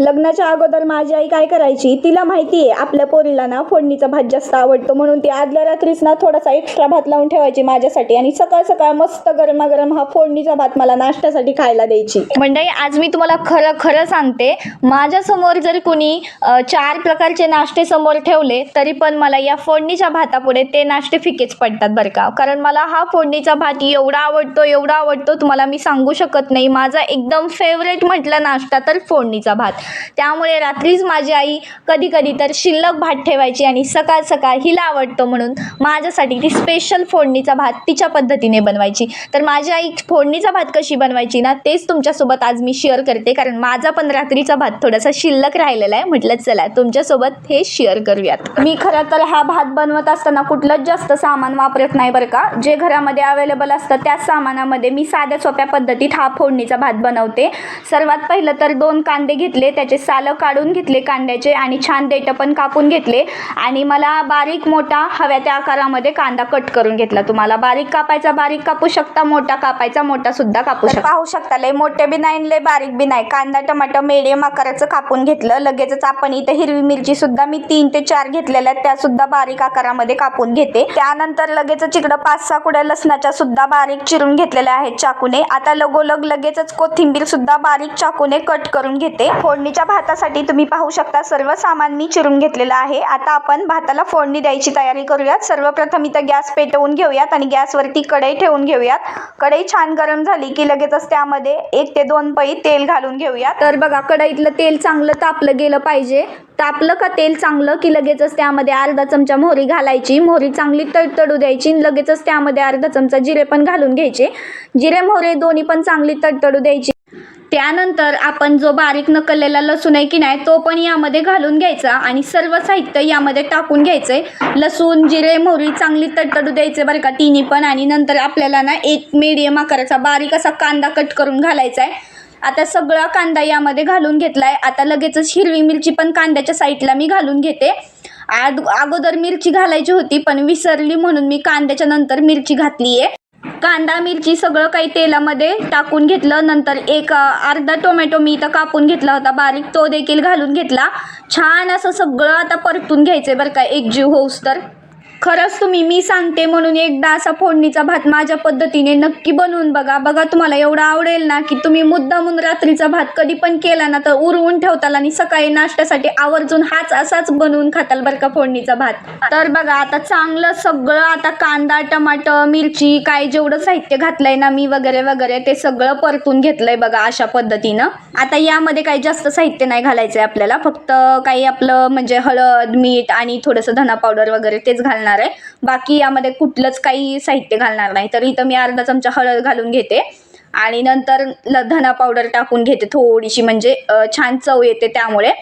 लग्नाच्या अगोदर माझी आई काय करायची? तिला माहिती आहे आपल्या पोरीला ना फोडणीचा भात जास्त आवडतो. म्हणून ती आदल्या रात्रीच ना थोडासा एक्स्ट्रा भात लावून ठेवायची माझ्यासाठी आणि सकाळ सकाळ मस्त गरमागरम हा फोडणीचा भात मला नाश्त्यासाठी खायला द्यायची. मंडळी आज मी तुम्हाला खरं खरं सांगते माझ्यासमोर जर कोणी चार प्रकारचे नाश्ते समोर ठेवले तरी पण मला या फोडणीच्या भातापुढे ते नाश्ते फिकेच पडतात बरं का. कारण मला हा फोडणीचा भात एवढा आवडतो एवढा आवडतो तुम्हाला मी सांगू शकत नाही. माझा एकदम फेवरेट म्हटलं नाश्ता तर फोडणीचा भात. त्यामुळे रात्रीच माझी आई कधी कधी तर शिल्लक भात ठेवायची आणि सकाळ सकाळ हिला आवडतो म्हणून माझ्यासाठी ती स्पेशल फोडणीचा भात तिच्या पद्धतीने बनवायची. तर माझी आई फोडणीचा भात कशी बनवायची ना तेच तुमच्यासोबत आज मी शेअर करते. कारण माझा पण रात्रीचा भात थोडासा शिल्लक राहिलेला आहे. म्हटलं चला तुमच्यासोबत हे शेअर करूयात. मी खरं तर हा भात बनवत असताना कुठलंच जास्त सामान वापरत नाही बरं का. जे घरामध्ये अवेलेबल असतं त्याच सामानामध्ये मी साध्या सोप्या पद्धतीत हा फोडणीचा भात बनवते. सर्वात पहिलं तर दोन कांदे घेतले त्याचे सालं काढून घेतले कांद्याचे आणि छान देठं पण कापून घेतले. आणि मला बारीक मोठा हव्या त्या आकारामध्ये कांदा कट करून घेतला. तुम्हाला बारीक कापायचा बारीक कापू शकता मोठा कापायचा मोठा सुद्धा कापू शकता. पाहू शकता लय मोठे बी नाही लय बारीक बी नाही. कांदा टमाटर मिडियम आकाराचं कापून घेतलं. लगेचच आपण इथे हिरवी मिरची सुद्धा मी तीन ते चार घेतलेल्या त्या सुद्धा बारीक आकारामध्ये कापून घेते. त्यानंतर लगेचच इकडं पाच सहा कुड्या लसणाच्या सुद्धा बारीक चिरून घेतलेल्या आहेत चाकूने. आता लगोलग लगेचच कोथिंबीर सुद्धा बारीक चाकूने कट करून घेते. फोडणीच्या भातासाठी तुम्ही पाहू शकता सर्व सामान मी चिरून घेतलेलं आहे. आता आपण भाताला फोडणी द्यायची तयारी करूयात. सर्वप्रथम इथं गॅस पेटवून घेऊयात आणि गॅसवरती कढई ठेवून घेऊयात. कढई छान गरम झाली की लगेचच त्यामध्ये एक ते दोन पई तेल घालून घेऊयात. तर बघा कढईतलं तेल चांगलं तापलं गेलं पाहिजे. तापलं का तेल चांगलं की लगेचच त्यामध्ये अर्धा चमचा मोहरी घालायची. मोहरी चांगली तडतडू द्यायची आणि लगेचच त्यामध्ये अर्धा चमचा जिरे पण घालून घ्यायचे. जिरे मोहरे दोन्ही पण चांगली तडतडू द्यायची. त्यानंतर आपण जो बारीक नकललेला लसूण आहे की नाही तो पण यामध्ये घालून घ्यायचा आणि सर्व साहित्य यामध्ये टाकून घ्यायचंय. लसूण जिरे मोहरी चांगली तडतडू द्यायचे बरं का तिन्ही पण आणि नंतर आपल्याला ना एक मीडियम आकाराचा बारीक असा कांदा कट करून घालायचा आहे आता सगळा कांदा यामध्ये घालून घेतला आहे आता लगेचच हिरवी मिरची पण कांद्याच्या साईडला मी घालून घेते. आद अगोदर मिरची घालायची होती पण विसरली म्हणून मी कांद्याच्या नंतर मिरची घातली आहे कांदा मिरची सगळं काही तेलामध्ये टाकून घेतलं. नंतर एक अर्धा टोमॅटो मी इथं कापून घेतला होता बारीक. तो देखील घालून घेतला. छान असं सगळं आता परतून घ्यायचं आहे बरं का. एकजीव होऊस तर. खरंच तुम्ही मी सांगते म्हणून एकदा असा फोडणीचा भात माझ्या पद्धतीने नक्की बनवून बघा. बघा तुम्हाला एवढा आवडेल ना की तुम्ही मुद्दामून रात्रीचा भात कधी पण केला ना तर उरवून ठेवताल आणि सकाळी नाश्त्यासाठी आवर्जून हाच असाच बनवून खाताल बरं का फोडणीचा भात. तर बघा आता चांगलं सगळं आता कांदा टमाटर मिरची काय जेवढं साहित्य घातलंय ना मी वगैरे वगैरे ते सगळं परतून घेतलंय बघा अशा पद्धतीनं. आता यामध्ये काही जास्त साहित्य नाही घालायचं आहे आपल्याला. फक्त काही आपलं म्हणजे हळद मीठ आणि थोडंसं धना पावडर वगैरे तेच घालणार आहे. बाकी यामध्ये कुठलंच काही साहित्य घालणार नाही. तर इथं मी अर्धा चमचा हळद घालून घेते. आणि नंतर ल धना पावडर टाकून घेते थोडीशी. म्हणजे छान चव येते त्यामुळे.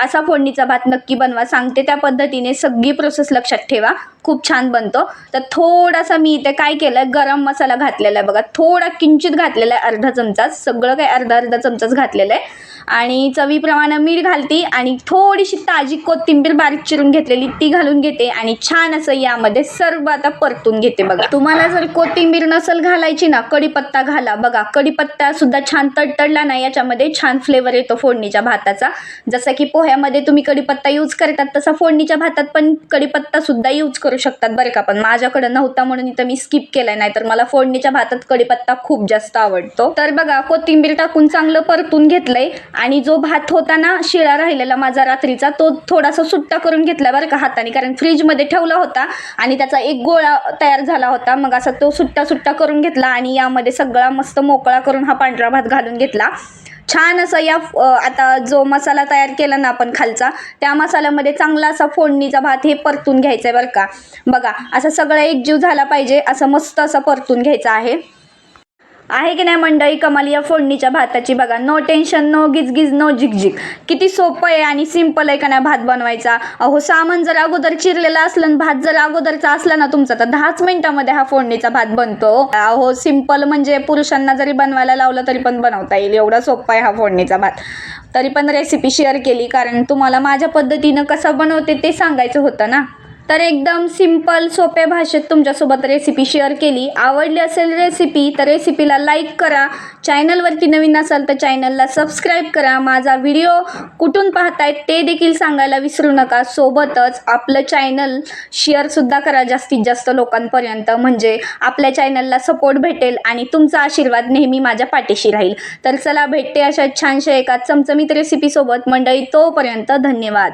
असा फोडणीचा भात नक्की बनवा. सांगते त्या पद्धतीने सगळी प्रोसेस लक्षात ठेवा. खूप छान बनतो. तर थोडासा मी इथे काय केलं गरम मसाला घातलेला आहे बघा. थोडा किंचित घातलेला आहे अर्धा चमचाच सगळं काही अर्धा अर्धा चमचाच घातलेलं आहे. आणि चवीप्रमाणे मीठ घालते आणि थोडीशी ताजी कोथिंबीर बारीक चिरून घेतलेली ती घालून घेते आणि छान असं यामध्ये सर्व आता परतून घेते बघा. तुम्हाला जर कोथिंबीर नसेल घालायची ना कढीपत्ता घाला. बघा कढीपत्ता सुद्धा छान तडतडला ना याच्यामध्ये छान फ्लेवर येतो फोडणीच्या भाताचा. जसं की पोह्यामध्ये तुम्ही कढीपत्ता यूज करतात तसा फोडणीच्या भातात पण कढीपत्ता सुद्धा यूज करू शकतात बरं का. पण माझ्याकडे नव्हता म्हणून इथं मी स्किप केलाय नाही तर मला फोडणीच्या भातात कढीपत्ता खूप जास्त आवडतो. तर बघा कोथिंबीर टाकून चांगलं परतून घेतलंय आणि जो भात होता ना शिळा राहिलेला माझा रात्रीचा तो थोडासा सुट्टा करून घेतला बरं का हाताने. कारण फ्रीजमध्ये ठेवला होता आणि त्याचा एक गोळा तयार झाला होता. मग असा तो सुट्टा सुट्टा करून घेतला आणि यामध्ये सगळा मस्त मोकळा करून हा पांढरा भात घालून घेतला. छान असा या आता जो मसाला तयार केला ना आपण खालचा त्या मसाल्यामध्ये चांगला असा फोडणीचा भात हे परतून घ्यायचा आहे बरं का. बघा असा सगळा एकजीव झाला पाहिजे असं मस्त असं परतून घ्यायचा आहे. आहे की नाही मंडळी? कमाल या फोडणीच्या भाताची बघा. नो टेन्शन नो गिजगिज नो झिकझिक किती सोपं आहे आणि सिंपल आहे का नाही भात बनवायचा? अहो सामान जर अगोदर चिरलेलं असलं आणि भात जर अगोदरचा असला ना तुमचा तर दहाच मिनिटामध्ये हा फोडणीचा भात बनतो. अहो सिंपल म्हणजे पुरुषांना जरी बनवायला लावलं तरी पण बनवता येईल. एवढा सोपा आहे हा फोडणीचा भात. तरी पण रेसिपी शेअर केली कारण तुम्हाला माझ्या पद्धतीनं कसं बनवते ते सांगायचं होतं ना. तर एकदम सिंपल सोप्या भाषेत तुमच्यासोबत रेसिपी शेअर केली. आवडली असेल रेसिपी तर रेसिपीला लाईक करा. चॅनलवरती नवीन असाल तर चॅनलला सबस्क्राईब करा. माझा व्हिडिओ कुठून पाहतायत ते देखील सांगायला विसरू नका. सोबतच आपलं चॅनल शेअरसुद्धा करा जास्तीत जास्त लोकांपर्यंत. म्हणजे आपल्या चॅनलला सपोर्ट भेटेल आणि तुमचा आशीर्वाद नेहमी माझ्या पाठीशी राहील. तर चला भेटते अशा छानशा एका चमचमीत रेसिपीसोबत मंडळी तोपर्यंत धन्यवाद.